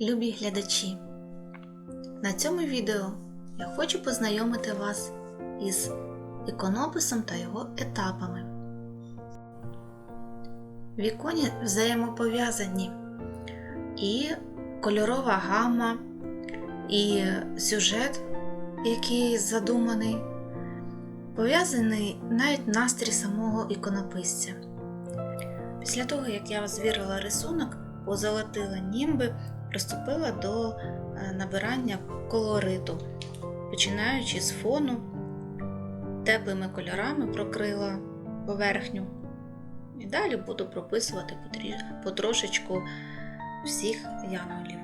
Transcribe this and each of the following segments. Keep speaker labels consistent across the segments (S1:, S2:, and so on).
S1: Любі глядачі! На цьому відео я хочу познайомити вас із іконописом та його етапами. Віконі взаємопов'язані і кольорова гама, і сюжет, який задуманий, пов'язаний навіть настрій самого іконописця. Після того, як я звірила рисунок, позолотила німби, приступила до е, набирання колориту, починаючи з фону, теплими кольорами прокрила поверхню. І далі буду прописувати потрошечку всіх янголів.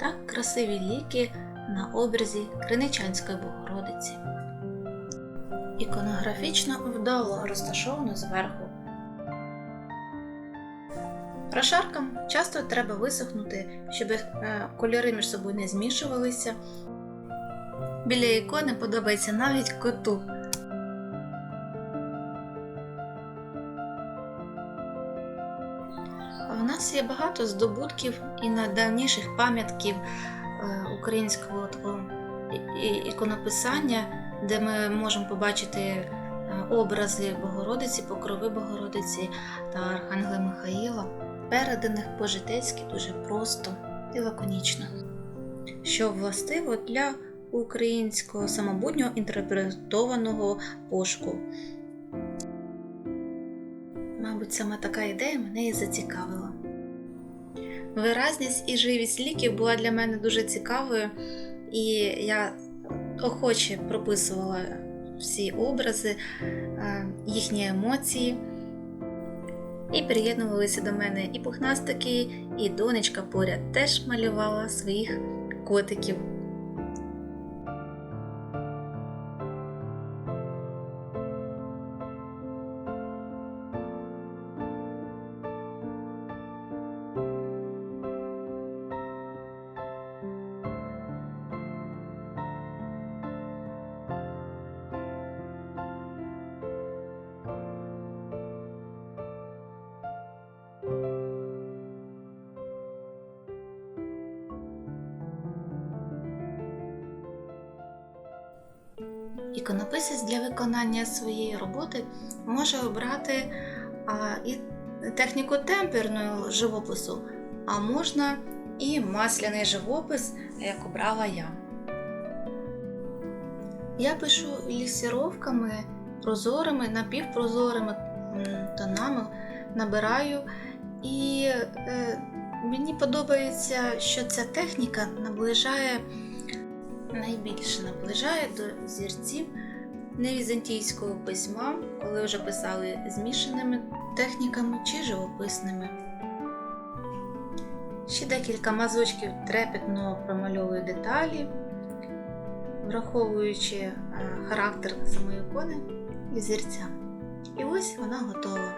S1: Так красиві ліки на образі Криничанської Богородиці. Іконографічно вдало розташовано зверху. Прошаркам часто треба висохнути, щоб е, кольори між собою не змішувалися. Біля ікони подобається навіть коту. В нас є багато здобутків і найдавніших пам'ятків е, українського іконописання, де ми можемо побачити е, образи Богородиці, покрови Богородиці та Архангела Михаїла, переданих по-житейськи дуже просто і лаконічно, що властиво для українського самобутнього інтерпретованого пошуку. Мабуть, саме така ідея мене і зацікавила. Виразність і живість ліків була для мене дуже цікавою, і я охоче прописувала всі образи, е, їхні емоції. І приєднувалися до мене і пухнастики, і донечка поряд теж малювала своїх котиків. Іконописець для виконання своєї роботи може обрати а, і техніку темперного живопису, а можна і масляний живопис, як обрала я. Я пишу лісіровками, прозорими, напівпрозорими тонами, набираю, і е, мені подобається, що ця техніка наближає найбільше наближає до зірців невізантійського письма, коли вже писали змішаними техніками чи живописними. Ще декілька мазочків трепетно промальовую деталі, враховуючи е, характер самої ікони і зірця. І ось вона готова.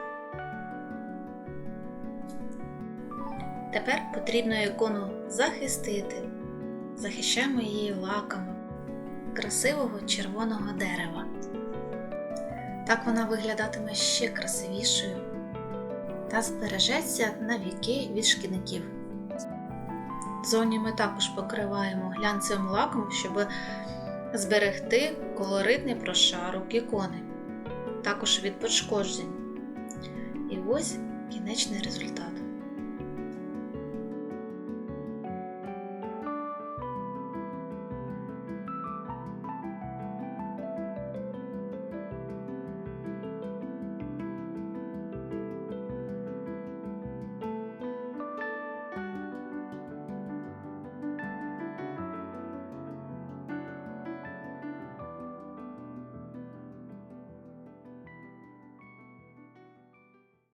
S1: Тепер потрібно ікону захистити захищаємо її лаками красивого червоного дерева. Так вона виглядатиме ще красивішою та збережеться на віки від шкідників. Зовні ми також покриваємо глянцевим лаком, щоб зберегти колоритний прошарок ікони, також від пошкоджень. І ось кінечний результат.